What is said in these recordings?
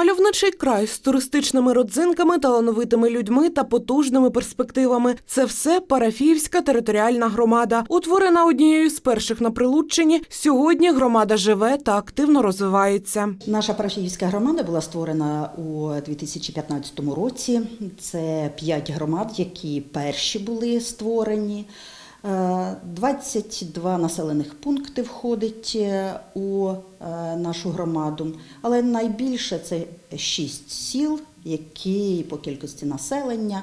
Мальовничий край з туристичними родзинками, талановитими людьми та потужними перспективами. Це все парафіївська територіальна громада. Утворена однією з перших на Прилуччині. Сьогодні громада живе та активно розвивається. Наша парафіївська громада була створена у 2015 році. Це п'ять громад, які перші були створені. Е, 22 населених пункти входить е, у е, нашу громаду, але найбільше це 6 сіл, які по кількості населення.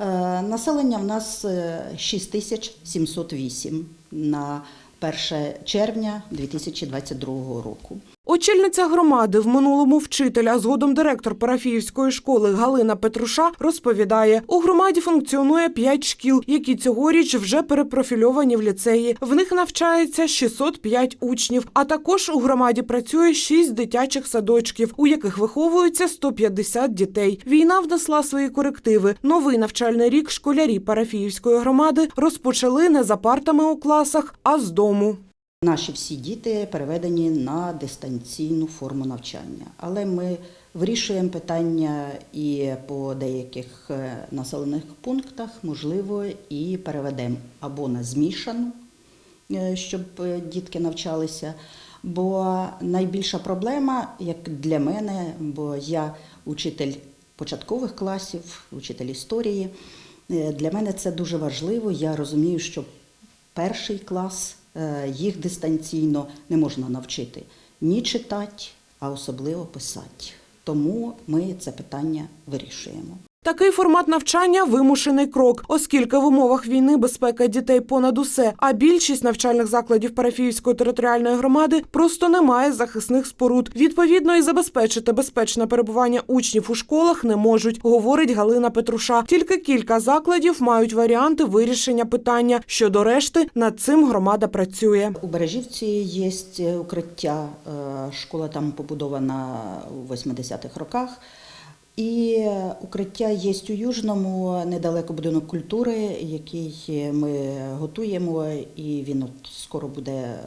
Е, Населення в нас е, 6708 на 1 червня 2022 року. Очільниця громади, в минулому вчитель, а згодом директор парафіївської школи Галина Петруша розповідає, у громаді функціонує п'ять шкіл, які цьогоріч вже перепрофільовані в ліцеї. В них навчається 605 учнів. А також у громаді працює шість дитячих садочків, у яких виховуються 150 дітей. Війна внесла свої корективи. Новий навчальний рік школярі парафіївської громади розпочали не за партами у класах, а з дому. Наші всі діти переведені на дистанційну форму навчання, але ми вирішуємо питання і по деяких е, населених пунктах, можливо, і переведемо або на змішану, е, щоб е, дітки навчалися. Бо найбільша проблема, як для мене, бо я учитель початкових класів, учитель історії. Для мене це дуже важливо. Я розумію, що перший клас їх дистанційно не можна навчити ні читати, а особливо писати. Тому ми це питання вирішуємо. Такий формат навчання вимушений крок, оскільки в умовах війни безпека дітей понад усе. А більшість навчальних закладів парафіївської територіальної громади просто не має захисних споруд. Відповідно, і забезпечити безпечне перебування учнів у школах не можуть, говорить Галина Петруша. Тільки кілька закладів мають варіанти вирішення питання. Щодо решти, над цим громада працює. У Бережівці є укриття, е, школа там побудована у 80-х роках. І укриття є у Южному, недалеко будинок культури, який ми готуємо, і він от скоро буде е,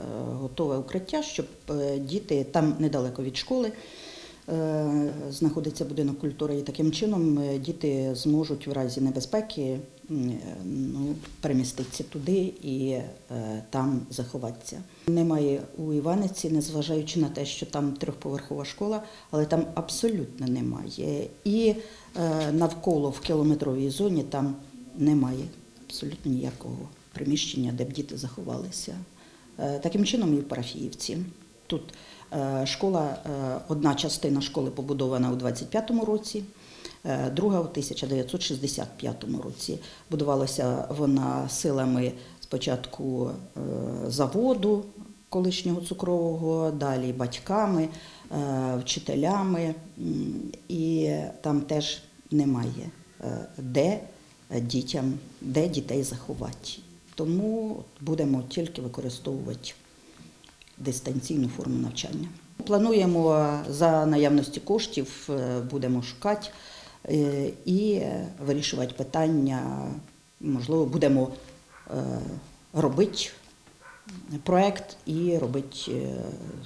готове укриття, щоб е, діти там недалеко від школи е, знаходиться будинок культури, і таким чином діти зможуть в разі небезпеки ну, переміститися туди і е, там заховатися. Немає у Іваниці, незважаючи на те, що там трьохповерхова школа, але там абсолютно немає. І е, навколо в кілометровій зоні там немає абсолютно ніякого приміщення, де б діти заховалися. Е, Таким чином і в Парафіївці. Тут школа, одна частина школи побудована у 25-му році, друга у 1965 році. Будувалася вона силами спочатку е, заводу колишнього цукрового, далі батьками, е, вчителями, і там теж немає е, де дітям, де дітей заховати. Тому будемо тільки використовувати дистанційну форму навчання. Плануємо за наявності коштів, е, будемо шукати е, і вирішувати питання. Можливо, будемо е, робити проект і робити е,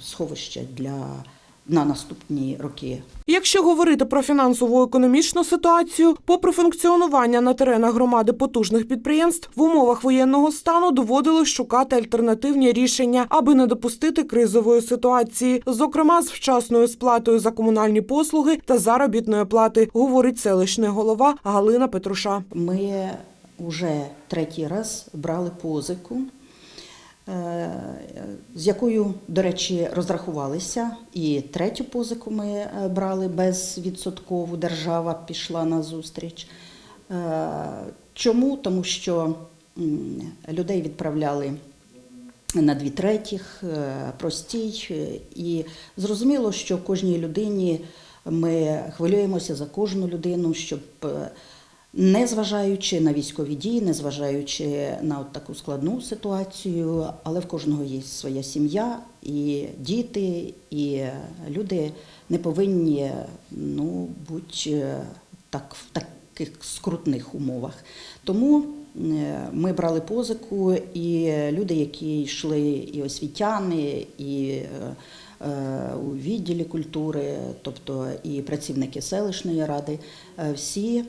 сховище для на наступні роки Якщо говорити про фінансову економічну ситуацію, попри функціонування на теренах громади потужних підприємств, в умовах воєнного стану доводилось шукати альтернативні рішення, аби не допустити кризової ситуації, зокрема з вчасною сплатою за комунальні послуги та заробітної плати, говорить селищний голова Галина Петруша. Ми вже третій раз брали позику, з якою, до речі, розрахувалися. І третю позику ми е, брали безвідсоткову. Держава пішла на зустріч. Е, Чому? Тому що людей відправляли на дві третіх, е, простій. е, І зрозуміло, що кожній людині ми хвилюємося за кожну людину, щоб е, незважаючи на військові дії, незважаючи на от таку складну ситуацію, але в кожного є своя сім'я і діти, і люди не повинні ну, бути е, так в таких скрутних умовах. Тому е, ми брали позику, і люди, які йшли, і освітяни, і е, у відділі культури, тобто і працівники селищної ради, е, всі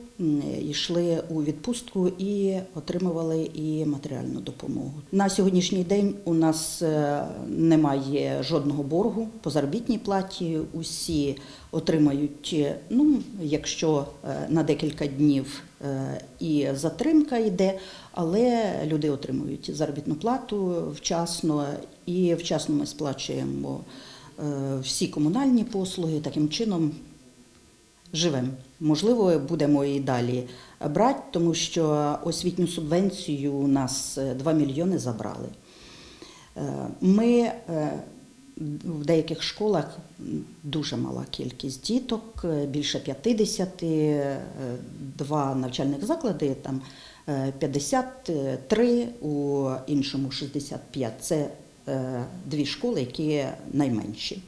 йшли у відпустку і отримували і матеріальну допомогу. На сьогоднішній день у нас е, немає жодного боргу по заробітній платі. Усі отримають, е, ну якщо е, на декілька днів е, і затримка йде, але люди отримують заробітну плату вчасно і вчасно ми сплачуємо е, всі комунальні послуги. Таким чином живемо. Можливо, будемо і далі брати, тому що освітню субвенцію у нас е, 2 мільйони забрали. Е, Ми е, в деяких школах дуже мала кількість діток, е, більше 50, е, два навчальних заклади, там е, 53, у іншому 65. Це е, дві школи, які найменші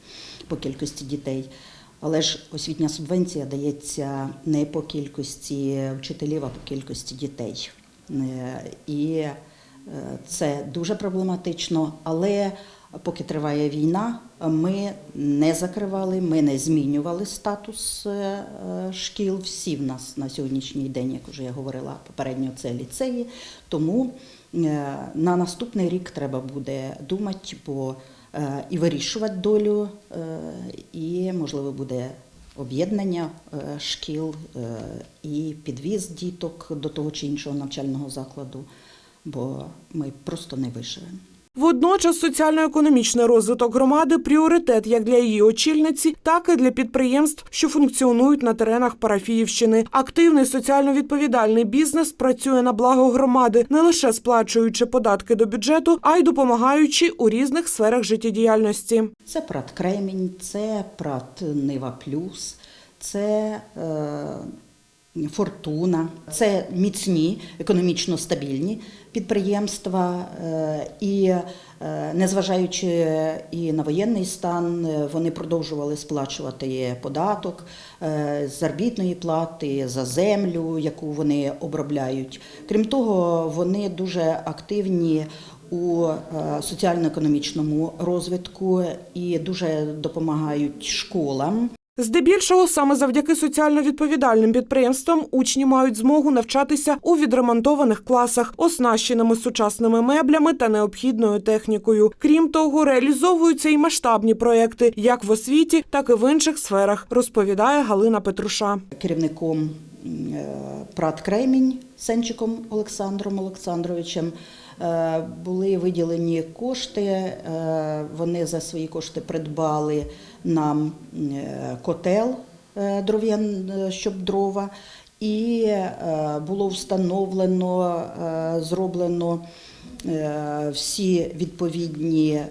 по кількості дітей. Але ж освітня субвенція дається не по кількості вчителів, а по кількості дітей. Е, І е, це дуже проблематично. Але поки триває війна, ми не закривали, ми не змінювали статус е, е, шкіл. Всі в нас на сьогоднішній день, як вже я говорила попередньо, це ліцеї. Тому е, на наступний рік треба буде думати, бо е, і вирішувати долю, е, і можливо буде об'єднання е, шкіл е, і підвіз діток до того чи іншого навчального закладу, бо ми просто не виживемо. Водночас соціально-економічний розвиток громади пріоритет як для її очільниці, так і для підприємств, що функціонують на теренах Парафіївщини. Активний соціально відповідальний бізнес працює на благо громади, не лише сплачуючи податки до бюджету, а й допомагаючи у різних сферах життєдіяльності. Це прат Кремінь, це прат Нива Плюс, це е, Фортуна, це міцні, економічно стабільні підприємства. Е, і е, незважаючи і на воєнний стан, е, вони продовжували сплачувати податок з заробітної плати за землю, яку вони обробляють. Крім того, вони дуже активні у соціально-економічному розвитку і дуже допомагають школам. Здебільшого саме завдяки соціально відповідальним підприємствам учні мають змогу навчатися у відремонтованих класах, оснащеними сучасними меблями та необхідною технікою. Крім того, реалізовуються і масштабні проекти як в освіті, так і в інших сферах, розповідає Галина Петруша. керівником е, Прат Кремінь Сенчиком Олександром Олександровичем. Е, Були виділені кошти. е, Вони за свої кошти придбали нам е, котел щоб дрова, і було встановлено, зроблено всі відповідні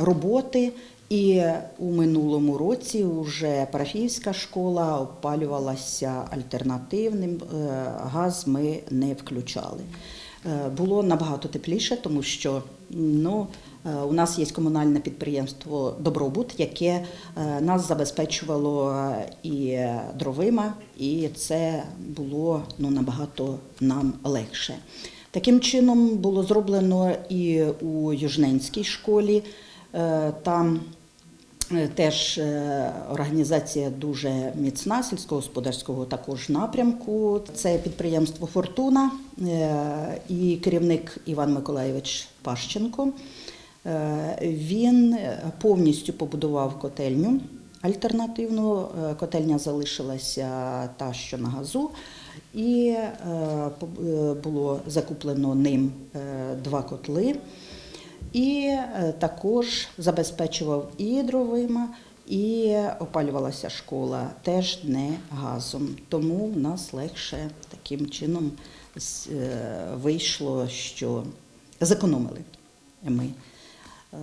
роботи. І у минулому році вже парафіївська школа опалювалася альтернативним. Газ ми не включали. Е, Було набагато тепліше, тому що ну, е, у нас є комунальне підприємство Добробут, яке е, нас забезпечувало і дровима, і це було ну, набагато нам легше. Таким чином було зроблено і у Южненській школі. Там теж е, організація дуже міцна, сільськогосподарського також напрямку. Це підприємство Фортуна е, і керівник Іван Миколаєвич Пащенко. Е, Він повністю побудував котельню альтернативну. Е, Котельня залишилася та, що на газу, і е, е, було закуплено ним е, два котли. І е, також забезпечував і дровима, і опалювалася школа теж не газом. Тому в нас легше таким чином е, вийшло, що зекономили ми. Е,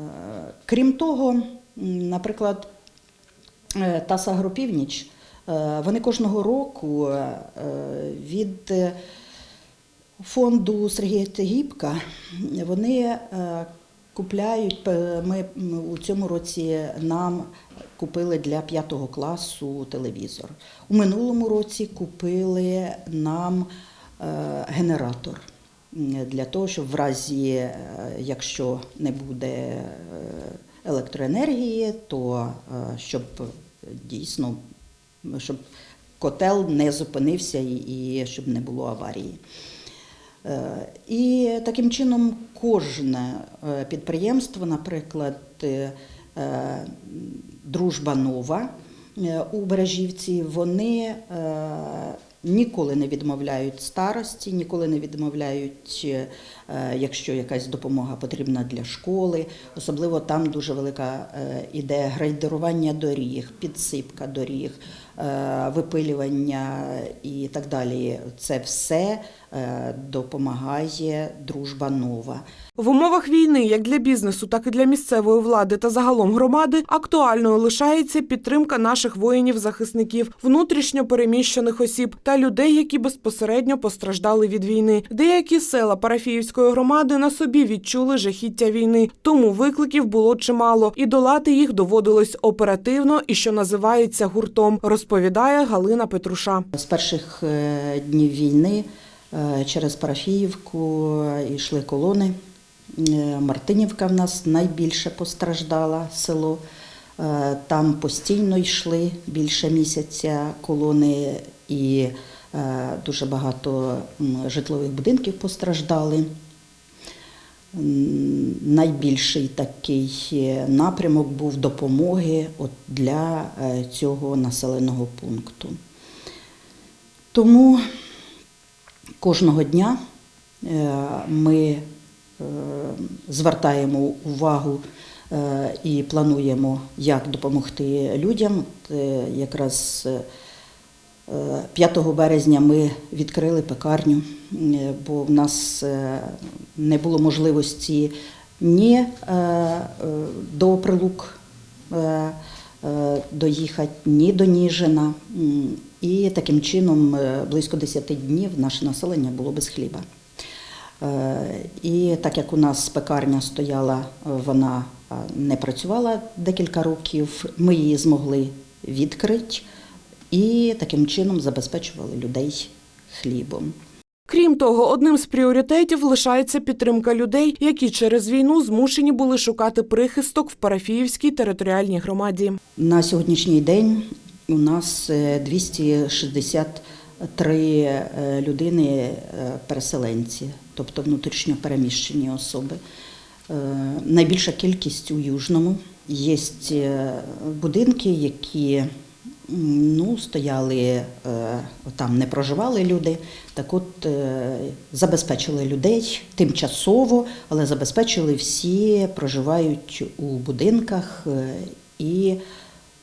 Крім того, наприклад, Таса Агропівніч, вони кожного року від фонду Сергія Тегібка вони купляють. Ми у цьому році нам купили для п'ятого класу телевізор. У минулому році купили нам е, генератор для того, щоб в разі, е, якщо не буде е, електроенергії, то щоб дійсно щоб котел не зупинився і щоб не було аварії. І таким чином кожне е, підприємство, наприклад, е, Дружба Нова е, у Бережівці, вони ніколи не відмовляють старості, ніколи не відмовляють, якщо якась допомога потрібна для школи. Особливо там дуже велика е, іде грейдерування доріг, підсипка доріг, е, випилювання і так далі. Це все е, допомагає дружба нова. В умовах війни, як для бізнесу, так і для місцевої влади та загалом громади, актуальною лишається підтримка наших воїнів-захисників, внутрішньо переміщених осіб та людей, які безпосередньо постраждали від війни. Деякі села парафіївської громади на собі відчули жахіття війни, тому викликів було чимало, і долати їх доводилось оперативно і, що називається, гуртом, розповідає Галина Петруша. З перших е, днів війни е, через Парафіївку йшли колони. Е, Мартинівка в нас найбільше постраждала село. Е, Там постійно йшли більше місяця колони, і е, дуже багато житлових будинків постраждали. Найбільший такий е, напрямок був допомоги для е, цього населеного пункту. Тому кожного дня е, ми звертаємо увагу і плануємо, як допомогти людям. Якраз 5 березня ми відкрили пекарню, е, бо в нас е, не було можливості ні е, е, до Прилук е, е, доїхати, ні до Ніжина. І таким чином е, близько 10 днів наше населення було без хліба. Е, І так як у нас пекарня стояла, е, вона е, не працювала декілька років, ми її змогли відкрити і таким чином забезпечували людей хлібом. Крім того, одним з пріоритетів лишається підтримка людей, які через війну змушені були шукати прихисток в парафіївській територіальній громаді. На сьогоднішній день у нас е, 263 е, людини е, переселенці, тобто внутрішньо переміщені особи. Е, Найбільша кількість у Южному. Є будинки, які ну, стояли, е, там не проживали люди. Так от е, забезпечили людей тимчасово, але забезпечили всі проживають у будинках е, і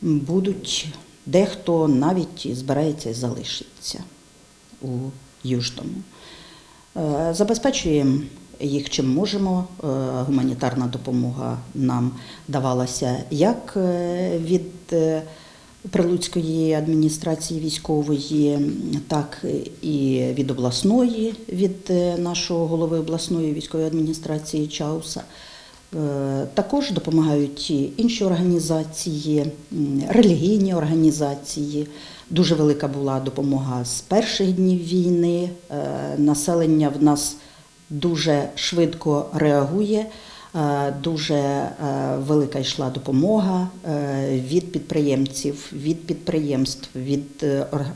будуть дехто навіть збирається залишитися у Южному. Забезпечуємо їх чим можемо. Гуманітарна допомога нам давалася як від Прилуцької адміністрації військової, так і від обласної, від е, нашого голови обласної військової адміністрації Чауса. Е, Також допомагають інші організації, релігійні організації. Дуже велика була допомога з перших днів війни. Е, Населення в нас дуже швидко реагує. Е, Дуже е, велика йшла допомога е, від підприємців, від підприємств, від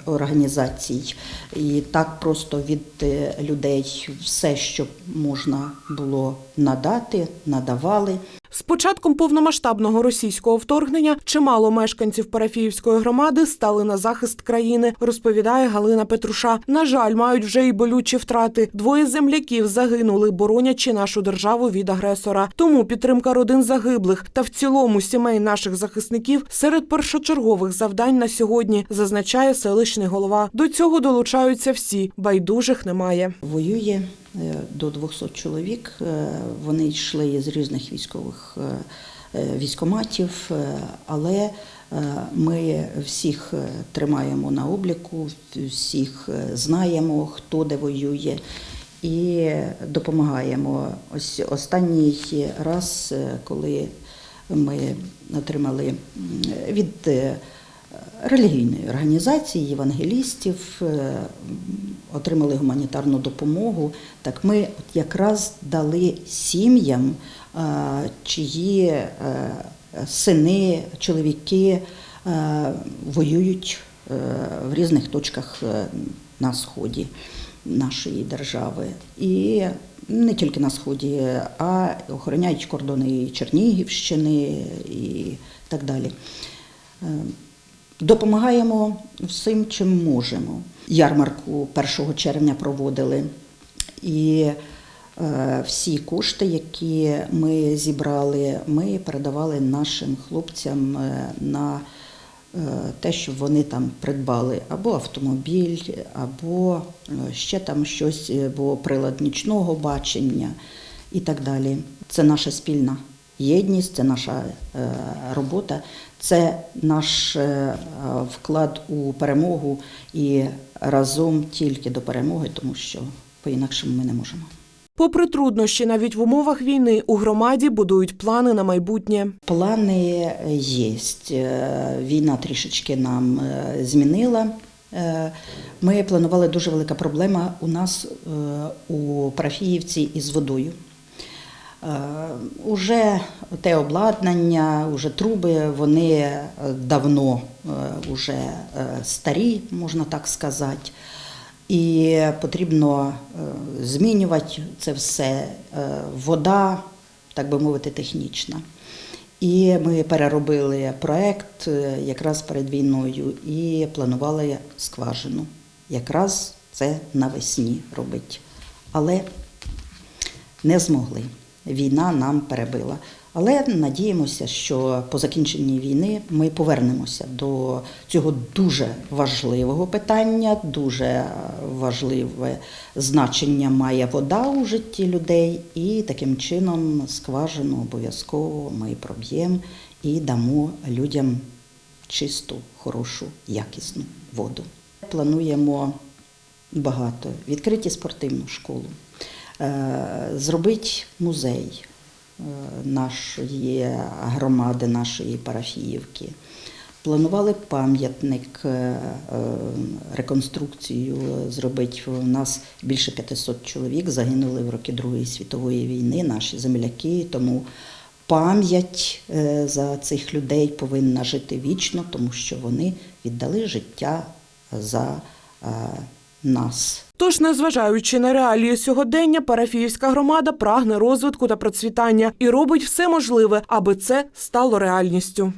організацій. І так просто від людей все, що можна було надати, надавали. З початком повномасштабного російського вторгнення чимало мешканців парафіївської громади стали на захист країни, розповідає Галина Петруша. На жаль, мають вже й болючі втрати. Двоє земляків загинули, боронячи нашу державу від агресора. Тому підтримка родин загиблих та в цілому сімей наших захисників серед першочергових завдань на сьогодні, зазначає селищний голова. До цього долучаються всі. Байдужих немає. Воює до 200 чоловік. Е, Вони йшли із різних військових е, е, військоматів, е, але е, ми всіх е, тримаємо на обліку, всіх е, знаємо, хто де воює. І допомагаємо. Ось останній раз, е, коли ми отримали від е, релігійної організації, євангелістів, е, отримали гуманітарну допомогу. Так ми якраз дали сім'ям, е, чиї е, сини, чоловіки е, воюють в різних точках на сході нашої держави. І не тільки на сході, а охороняють кордони і Чернігівщини і так далі. Допомагаємо всім, чим можемо. Ярмарку 1 червня проводили. І е, всі кошти, які ми зібрали, ми передавали нашим хлопцям е, на е, те, щоб вони там придбали або автомобіль, або ще там щось, або прилад нічного бачення і так далі. Це наша спільна єдність, це наша робота, це наш е, вклад у перемогу і разом тільки до перемоги, тому що по-інакшому ми не можемо. Попри труднощі, навіть в умовах війни у громаді будують плани на майбутнє. Плани є. Війна трішечки нам е, змінила. Е, Ми планували дуже велика проблема у нас е, у Парафіївці із водою. Е, Уже те обладнання, уже труби, вони е, давно е, уже е, старі, можна так сказати. І потрібно змінювати це все. Вода, так би мовити, технічна. І ми переробили проект е, якраз перед війною і планували скважину. Якраз це навесні робити. Але не змогли. Війна нам перебила. Але надіємося, що по закінченні війни ми повернемося до цього дуже важливого питання. Дуже важливе значення має вода у житті людей, і таким чином скважину обов'язково ми проб'ємо і дамо людям чисту, хорошу, якісну воду. Плануємо багато відкриті спортивну школу, зробити музей е, нашої громади, нашої парафіївки. Планували пам'ятник, е, е, реконструкцію зробити. У нас більше 500 чоловік загинули в роки Другої світової війни, наші земляки. Тому пам'ять е, за цих людей повинна жити вічно, тому що вони віддали життя за е, нас. Тож, незважаючи на реалії сьогодення, парафіївська громада прагне розвитку та процвітання і робить все можливе, аби це стало реальністю.